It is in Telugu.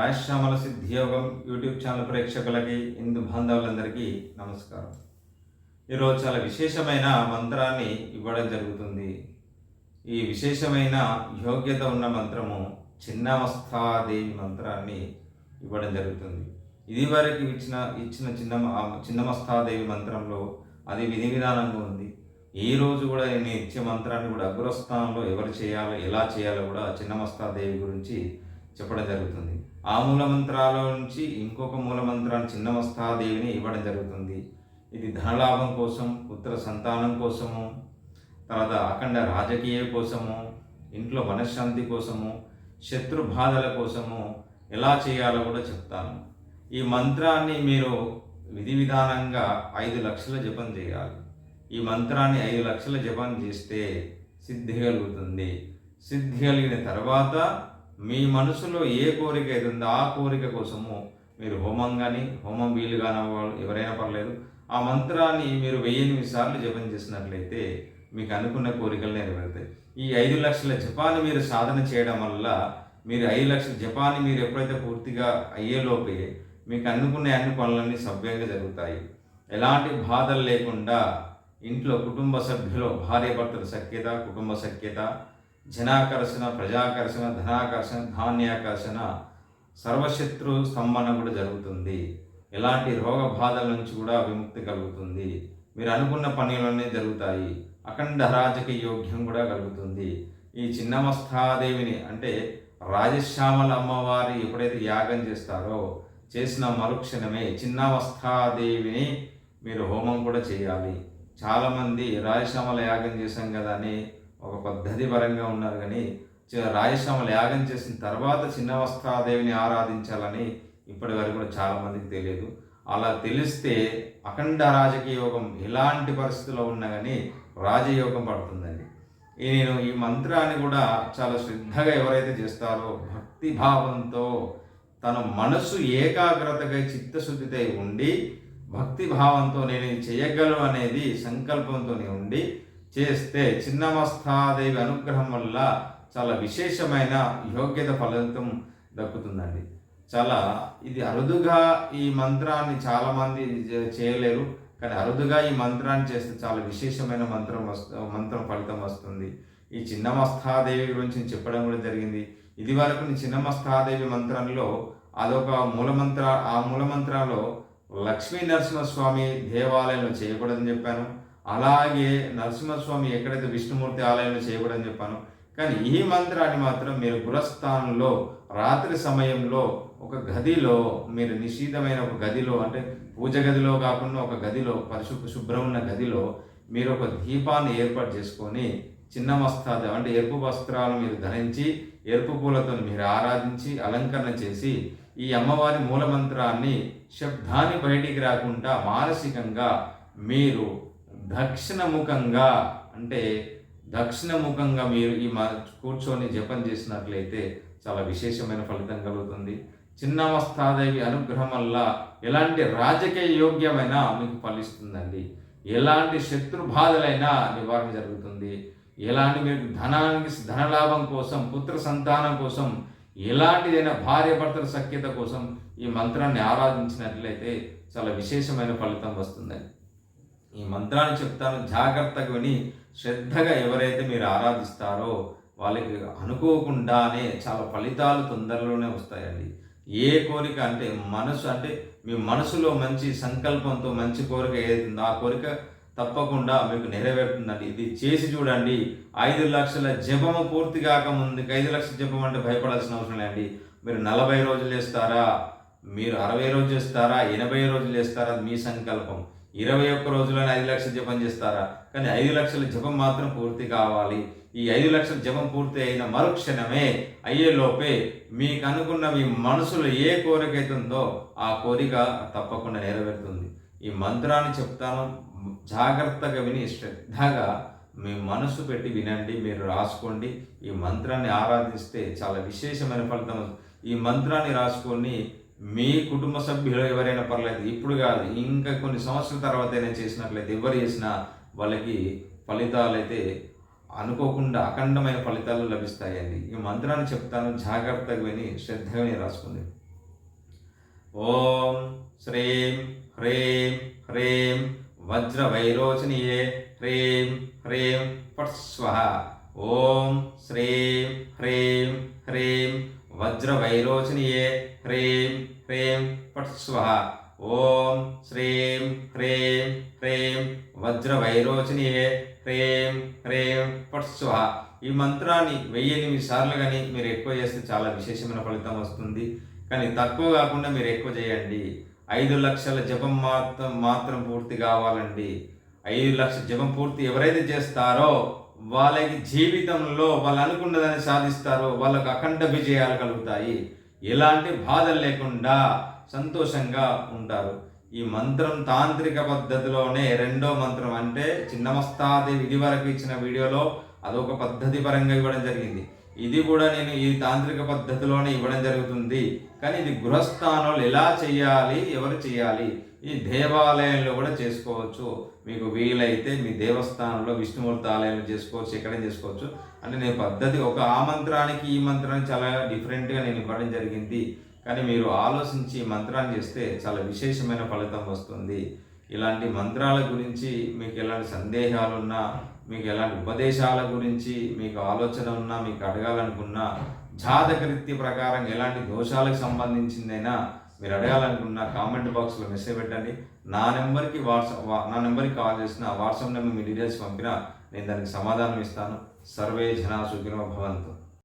రాజశ్యామల సిద్ధియోగం యూట్యూబ్ ఛానల్ ప్రేక్షకులకి హిందూ బాంధవులందరికీ నమస్కారం. ఈరోజు చాలా విశేషమైన మంత్రాన్ని ఇవ్వడం జరుగుతుంది. ఈ విశేషమైన యోగ్యత ఉన్న మంత్రము చిన్నమస్థాదేవి మంత్రాన్ని ఇవ్వడం జరుగుతుంది. ఇది వరకు ఇచ్చిన ఇచ్చిన చిన్న చిన్నమస్థాదేవి మంత్రంలో అది విధి విధానంగా ఉంది. ఈ రోజు కూడా నేను ఇచ్చే మంత్రాన్ని కూడా అగ్రస్థానంలో ఎవరు చేయాలో ఎలా చేయాలో కూడా చిన్నమస్తాదేవి గురించి చెప్పడం జరుగుతుంది. ఆ మూల మంత్రాల నుంచి ఇంకొక మూల మంత్రాన్ని చిన్నమస్తాదేవిని ఇవ్వడం జరుగుతుంది. ఇది ధనలాభం కోసం పుత్ర సంతానం కోసము తర్వాత అఖండ రాజకీయ కోసము ఇంట్లో మనశ్శాంతి కోసము శత్రు బాధల కోసము ఎలా చేయాలో కూడా చెప్తాను. ఈ మంత్రాన్ని మీరు విధి విధానంగా ఐదు లక్షల జపం చేయాలి. ఈ మంత్రాన్ని ఐదు లక్షల జపం చేస్తే సిద్ధి కలుగుతుంది. సిద్ధి కలిగిన తర్వాత మీ మనసులో ఏ కోరిక అయితే ఉందో ఆ కోరిక కోసము మీరు హోమం కానీ హోమం వీలు కాని వాళ్ళు ఎవరైనా పర్లేదు. ఆ మంత్రాన్ని మీరు వెయ్యి సార్లు జపం చేసినట్లయితే మీకు అనుకున్న కోరికలు నెరవేరుతాయి. ఈ ఐదు లక్షల జపాన్ని మీరు సాధన చేయడం వల్ల మీరు ఐదు లక్షల జపాన్ని మీరు ఎప్పుడైతే పూర్తిగా అయ్యేలోపే మీకు అనుకున్న అన్ని పనులన్నీ సవ్యంగా జరుగుతాయి. ఎలాంటి బాధలు లేకుండా ఇంట్లో కుటుంబ సభ్యులు భార్యాభర్తల సఖ్యత కుటుంబ సఖ్యత జనాకర్షణ ప్రజాకర్షణ ధనాకర్షణ ధాన్యాకర్షణ సర్వశత్రు స్తంభన కూడా జరుగుతుంది. ఎలాంటి రోగ బాధల నుంచి కూడా విముక్తి కలుగుతుంది. మీరు అనుకున్న పనులన్నీ జరుగుతాయి. అఖండ రాజక యోగ్యం కూడా కలుగుతుంది. ఈ చిన్నమస్థాదేవిని అంటే రాజశ్యామల అమ్మవారి ఎప్పుడైతే యాగం చేస్తారో చేసిన మరుక్షణమే చిన్నమస్థాదేవిని మీరు హోమం కూడా చేయాలి. చాలామంది రాజశ్యామల యాగం చేశాం కదా అని ఒక పద్ధతి పరంగా ఉన్నారు కానీ రాజశ్యామల యాగం చేసిన తర్వాత చిన్నవస్థాదేవిని ఆరాధించాలని ఇప్పటి వరకు కూడా చాలామందికి తెలియదు. అలా తెలిస్తే అఖండ రాజకీయ యోగం ఎలాంటి పరిస్థితుల్లో ఉన్నా కానీ రాజయోగం పడుతుందండి. నేను ఈ మంత్రాన్ని కూడా చాలా శ్రద్ధగా ఎవరైతే చేస్తారో భక్తి భావంతో తన మనసు ఏకాగ్రతగా చిత్తశుద్ధితో ఉండి భక్తి భావంతో నేను చేయగలను అనేది సంకల్పంతో ఉండి చేస్తే చిన్నమస్తాదేవి అనుగ్రహం వల్ల చాలా విశేషమైన యోగ్యత ఫలితం దక్కుతుందండి. చాలా ఇది అరుదుగా ఈ మంత్రాన్ని చాలామంది చేయలేరు. కానీ అరుదుగా ఈ మంత్రాన్ని చేస్తే చాలా విశేషమైన మంత్రం వస్తు మంత్రం ఫలితం వస్తుంది. ఈ చిన్నమస్తాదేవి గురించి చెప్పడం కూడా జరిగింది. ఇది వరకు చిన్నమస్తాదేవి మంత్రంలో అదొక మూలమంత్ర ఆ మూలమంత్రాల్లో లక్ష్మీ నరసింహస్వామి దేవాలయంలో చేయకూడదని చెప్పాను. అలాగే నరసింహస్వామి ఎక్కడైతే విష్ణుమూర్తి ఆలయంలో చేయబడని చెప్పాను కానీ ఈ మంత్రాన్ని మాత్రం మీరు గురస్థానంలో రాత్రి సమయంలో ఒక గదిలో మీరు నిషిద్ధమైన ఒక గదిలో అంటే పూజ గదిలో కాకుండా ఒక గదిలో పరిశుభ్ర శుభ్రం ఉన్న గదిలో మీరు ఒక దీపాన్ని ఏర్పాటు చేసుకొని చిన్న మస్తాది అంటే ఎరుపు వస్త్రాలు మీరు ధరించి ఎరుపు పూలతో మీరు ఆరాధించి అలంకరణ చేసి ఈ అమ్మవారి మూలమంత్రాన్ని శబ్దాన్ని బయటికి రాకుండా మానసికంగా మీరు దక్షిణముఖంగా అంటే దక్షిణముఖంగా మీరు ఈ కూర్చొని జపం చేసినట్లయితే చాలా విశేషమైన ఫలితం కలుగుతుంది. చిన్నవస్థాదేవి అనుగ్రహం వల్ల ఎలాంటి రాజకీయ యోగ్యమైన మీకు ఫలిస్తుందండి. ఎలాంటి శత్రు బాధలైనా నివారణ జరుగుతుంది. ఎలాంటి మీరు ధనానికి ధనలాభం కోసం పుత్ర సంతానం కోసం ఎలాంటిదైనా భార్య భర్తల సఖ్యత కోసం ఈ మంత్రాన్ని ఆరాధించినట్లయితే చాలా విశేషమైన ఫలితం వస్తుందండి. ఈ మంత్రాన్ని చెప్తాను. జాగ్రత్తగా విని శ్రద్ధగా ఎవరైతే మీరు ఆరాధిస్తారో వాళ్ళకి అనుకోకుండానే చాలా ఫలితాలు తొందరలోనే వస్తాయండి. ఏ కోరిక అంటే మనసు అంటే మీ మనసులో మంచి సంకల్పంతో మంచి కోరిక ఏదైతుందో ఆ కోరిక తప్పకుండా మీకు నెరవేరుతుందండి. ఇది చేసి చూడండి. ఐదు లక్షల జపము పూర్తి కాకముందుకు ఐదు లక్షల జపం అంటే భయపడాల్సిన అవసరం లేదండి. మీరు నలభై రోజులు వేస్తారా మీరు అరవై రోజులు వేస్తారా ఎనభై రోజులు వేస్తారా మీ సంకల్పం. ఇరవై ఒక్క రోజులోనే ఐదు లక్షల జపం చేస్తారా? కానీ ఐదు లక్షల జపం మాత్రం పూర్తి కావాలి. ఈ ఐదు లక్షల జపం పూర్తి అయిన మరుక్షణమే అయ్యేలోపే మీకు అనుకున్న మీ మనసులో ఏ కోరిక అవుతుందో ఆ కోరిక తప్పకుండా నెరవేరుతుంది. ఈ మంత్రాన్ని చెప్తాను. జాగ్రత్తగా విని శ్రద్ధగా మీ మనసు పెట్టి వినండి మీరు రాసుకోండి. ఈ మంత్రాన్ని ఆరాధిస్తే చాలా విశేషమైన ఫలితం ఈ మంత్రాన్ని రాసుకొని మీ కుటుంబ సభ్యులు ఎవరైనా పర్లేదు ఇప్పుడు కాదు ఇంకా కొన్ని సంవత్సరాల తర్వాత అయినా చేసినట్లయితే ఎవరు చేసినా వాళ్ళకి ఫలితాలు అయితే అనుకోకుండా అఖండమైన ఫలితాలు లభిస్తాయండి. ఈ మంత్రాన్ని చెప్తాను జాగ్రత్తగా విని శ్రద్ధగా రాసుకుంది. ఓం శ్రీం హ్రీం హ్రీం వజ్రవైరోచనీయే హ్రీం హ్రీం పట్ స్వహ. ఓం శ్రీం హ్రీం హ్రీం వజ్రవైరోచనీయే హ్రీం హ్రీం ఫట్ స్వహ ఓం శ్రీం హ్రీం హ్రీం వజ్రవైరోచనీయే హ్రీం హ్రీం ఫట్ స్వహ ఈ మంత్రాన్ని వెయ్యి ఎనిమిది సార్లు కానీ మీరు ఎక్కువ చేస్తే చాలా విశేషమైన ఫలితం వస్తుంది. కానీ తక్కువ కాకుండా మీరు ఎక్కువ చేయండి. ఐదు లక్షల జపం మాత్రం మాత్రం పూర్తి కావాలండి. ఐదు లక్షల జపం పూర్తి ఎవరైతే చేస్తారో వాళ్ళకి జీవితంలో వాళ్ళు అనుకున్నదాన్ని సాధిస్తారో వాళ్ళకు అఖండ విజయాలు కలుగుతాయి. ఎలాంటి బాధలు లేకుండా సంతోషంగా ఉంటారు. ఈ మంత్రం తాంత్రిక పద్ధతిలోనే రెండో మంత్రం అంటే చిన్నమస్తాది ఇది వరకు ఇచ్చిన వీడియోలో అదొక పద్ధతి పరంగా ఇవ్వడం జరిగింది. ఇది కూడా నేను ఈ తాంత్రిక పద్ధతిలోనే ఇవ్వడం జరుగుతుంది. కానీ ఇది గృహస్థానంలో ఎలా చేయాలి ఎవరు చేయాలి? ఈ దేవాలయంలో కూడా చేసుకోవచ్చు. మీకు వీలైతే మీ దేవస్థానంలో విష్ణుమూర్తి ఆలయంలో చేసుకోవచ్చు ఎక్కడ చేసుకోవచ్చు. అంటే నేను పద్ధతి ఒక ఆ మంత్రానికి ఈ మంత్రానికి చాలా డిఫరెంట్గా నేను ఇవ్వడం జరిగింది. కానీ మీరు ఆలోచించి మంత్రాన్ని చేస్తే చాలా విశేషమైన ఫలితం వస్తుంది. ఇలాంటి మంత్రాల గురించి మీకు ఎలాంటి సందేహాలు ఉన్నా మీకు ఎలాంటి ఉపదేశాల గురించి మీకు ఆలోచన ఉన్నా మీకు అడగాలనుకున్నా జాతకరీత్య ప్రకారం ఎలాంటి దోషాలకు సంబంధించిందైనా మీరు అడగాలనుకున్న కామెంట్ బాక్స్లో మెసేజ్ పెట్టండి. నా నెంబర్కి వాట్సాప్ నా నెంబర్కి కాల్ చేసిన వాట్సాప్ నెంబర్ మీ డీటెయిల్స్ పంపినా నేను దానికి సమాధానం ఇస్తాను. సర్వే జనా సుఖినో భవంతు.